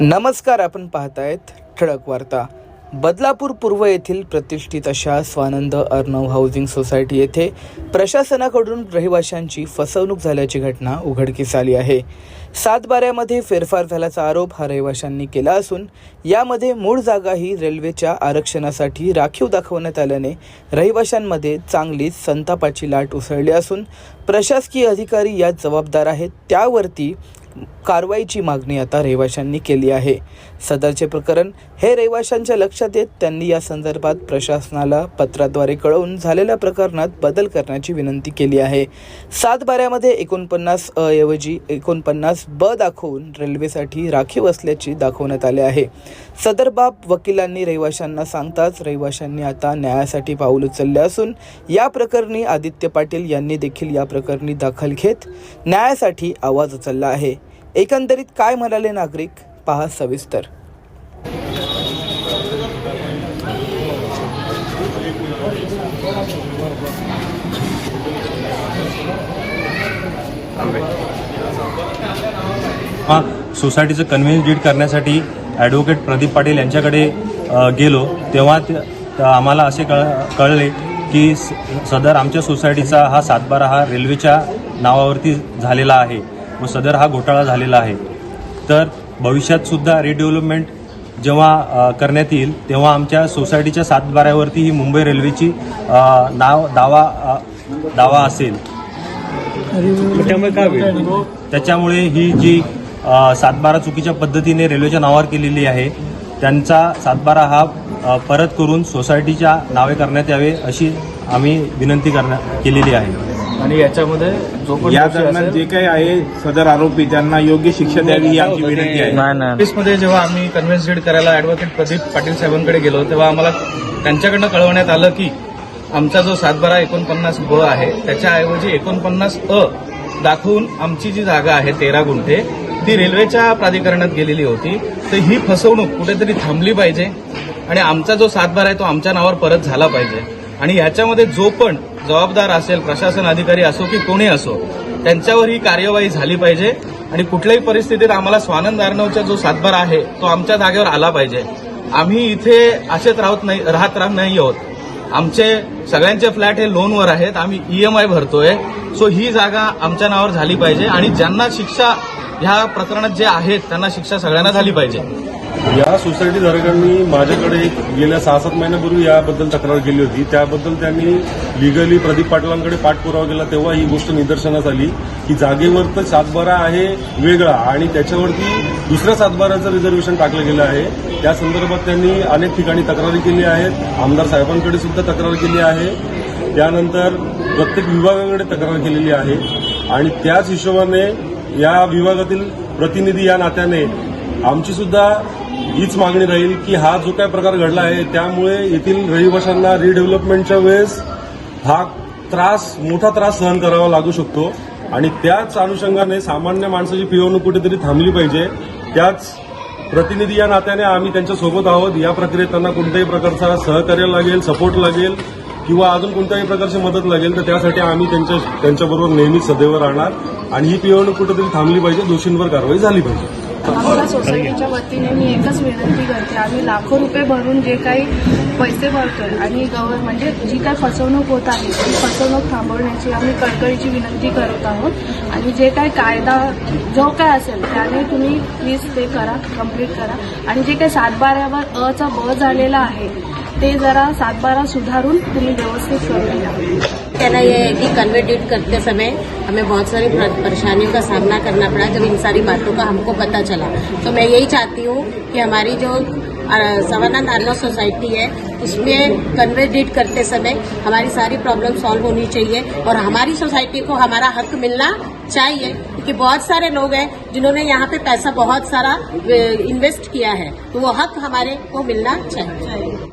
नमस्कार आपण पाहतायत ठळक वार्ता. बदलापूर पूर्व येथील प्रतिष्ठित अशा स्वानंद अर्णव हाऊसिंग सोसायटी येथे प्रशासनाकडून रहिवाशांची फसवणूक झाल्याची घटना उघडकीस आली आहे. सातबाऱ्यामध्ये फेरफार झाल्याचा आरोप हा रहिवाशांनी केला असून यामध्ये मूळ जागा ही रेल्वेच्या आरक्षणासाठी राखीव दाखवण्यात आल्याने रहिवाशांमध्ये चांगलीच संतापाची लाट उसळली असून प्रशासकीय अधिकारी यात जबाबदार आहेत. त्यावरती कारवाईची मागणी आता रहिवाशांनी केली आहे. सदरचे प्रकरण हे रहिवाशांच्या लक्षात येत त्यांनी या संदर्भात प्रशासनाला पत्राद्वारे कळवून झालेल्या प्रकरणात बदल करण्याची विनंती केली आहे. सातबाऱ्यामध्ये एकोणपन्नास ऐवजी एकोणपन्नास ब दाखवून रेल्वेसाठी राखीव असल्याची दाखवण्यात आले आहे. सदर बाब वकिलांनी रहिवाशांना सांगताच रहिवाशांनी आता न्यायासाठी पाऊल उचलले असून या प्रकरणी आदित्य पाटील यांनी देखील या प्रकरणी दखल घेत न्यायासाठी आवाज उचलला आहे. एकंदरीत काय म्हणाले नागरिक? पहा सविस्तर. सोसायटीचं कन्व्हिन्स डीड करण्यासाठी ॲडव्होकेट प्रदीप पाटील यांच्याकडे गेलो. तेव्हा आम्हाला असे कळ कळले की स- सदर आमच्या सोसायटीचा हा सातबारा हा रेल्वेच्या नावावरती झालेला आहे. व सदर हा घोटाळा झालेला आहे. तर भविष्यात सुद्धा रिडेव्हलपमेंट जेव्हा करण्यात येईल तेव्हा आमच्या सोसायटीच्या सातबाऱ्यावरती ही मुंबई रेल्वेची नाव दावा दावा असेल. त्यामुळे काय होईल? त्याच्यामुळे ही जी सातबारा चुकीच्या पद्धतीने रेल्वेच्या नावावर केलेली आहे त्यांचा सातबारा हा परत करून सोसायटीच्या नावे करण्यात यावे अशी आम्ही विनंती करण्या केलेली आहे. आणि याच्यामध्ये जो पण या दोषी दरम्यान असेल, जे काही आहे सदर आरोपी त्यांना योग्य शिक्षा द्यावी ही आमची विनंती आहे. ऑफिसमध्ये जेव्हा आम्ही कन्व्हिन्स डीड करायला ऍडव्होकेट प्रदीप पाटील साहेबांकडे गेलो तेव्हा आम्हाला त्यांच्याकडनं कळवण्यात आलं की आमचा जो सातबारा एकोणपन्नास ब आहे त्याच्याऐवजी एकोणपन्नास अ दाखवून आमची जी जागा आहे तेरा गुंठे ती रेल्वेच्या प्राधिकरणात गेलेली होती. तर ही फसवणूक कुठेतरी थांबली पाहिजे आणि आमचा जो सातबारा आहे तो आमच्या नावावर परत झाला पाहिजे. आणि याच्यामध्ये जो पण जबाबदार असेल प्रशासन अधिकारी असो की कोणी असो त्यांच्यावर ही कार्यवाही झाली पाहिजे आणि कुठल्याही परिस्थितीत आम्हाला स्वानंद अर्णवचा जो सातभार आहे तो आमच्या जागेवर आला पाहिजे. आम्ही इथे असेच राहत नाही राहत राहत नाही आहोत. आमचे सगळ्यांचे फ्लॅट हे लोनवर आहेत आम्ही ईएमआय भरतोय. सो ही जागा आमच्या नावावर झाली पाहिजे आणि ज्यांना शिक्षा ह्या प्रकरणात जे आहेत त्यांना शिक्षा सगळ्यांना झाली पाहिजे. या सोसायटी धारकांनी माझ्याकडे एक गेल्या सहा सात महिन्यापूर्वी याबद्दल तक्रार केली होती. त्याबद्दल त्यांनी लिगली प्रदीप पाटलांकडे पाठपुरावा केला. तेव्हा ही गोष्ट निदर्शनास आली की जागेवर तर सातबारा आहे वेगळा आणि त्याच्यावरती दुसऱ्या सातबाराचं रिझर्वेशन टाकलं गेलं आहे. त्या संदर्भात त्यांनी अनेक ठिकाणी तक्रारी केली आहेत. आमदार साहेबांकडे सुद्धा तक्रार केली आहे. त्यानंतर प्रत्येक विभागाकडे तक्रार केलेली आहे. आणि त्याच हिशोबाने या विभागातील प्रतिनिधी या नात्याने आमची सुद्धा हीच मागणी राहील की हा जो काय प्रकार घडला आहे त्यामुळे येथील रहिवाशांना रिडेव्हलपमेंटच्या वेळेस हा त्रास मोठा त्रास सहन करावा लागू शकतो. आणि त्याच अनुषंगाने सामान्य माणसाची पिळवणूक कुठेतरी थांबली पाहिजे. त्याच प्रतिनिधी या नात्याने आम्ही त्यांच्यासोबत आहोत. या प्रक्रियेत त्यांना कोणत्याही प्रकारचा सहकार्य लागेल सपोर्ट लागेल किंवा अजून कोणत्याही प्रकारची मदत लागेल तर त्यासाठी आम्ही त्यांच्या त्यांच्याबरोबर नेहमीच सदैव राहणार. आणि ही पिळवणूक कुठेतरी थांबली पाहिजे दोषींवर कारवाई झाली पाहिजे. आम्हाला सोसायटीच्या वतीने मी एकच विनंती करते. आम्ही लाखो रुपये भरून जे काही पैसे भरतोय आणि गव्हर म्हणजे जी काही फसवणूक होत आहे ती फसवणूक थांबवण्याची आम्ही कळकळीची विनंती करत आहोत. आणि जे काही कायदा जो काय असेल त्याने तुम्ही प्लीज ते करा कंप्लीट करा. आणि जे काही सातबाऱ्यावर अचा ब झालेला आहे ते जरा सातबारा सुधारून तुम्ही व्यवस्थित करून द्या कहना यह है कि कन्वर्टेड करते समय हमें बहुत सारी परेशानियों का सामना करना पड़ा जब इन सारी बातों का हमको पता चला। तो मैं यही चाहती हूँ कि हमारी जो सवानंद अर्नव सोसाइटी है, उसमें कन्वर्टेड करते समय हमारी सारी प्रॉब्लम सॉल्व होनी चाहिए और हमारी सोसाइटी को हमारा हक मिलना चाहिए क्योंकि बहुत सारे लोग हैं जिन्होंने यहाँ पे पैसा बहुत सारा इन्वेस्ट किया है। तो वो हक हमारे को मिलना चाहिए।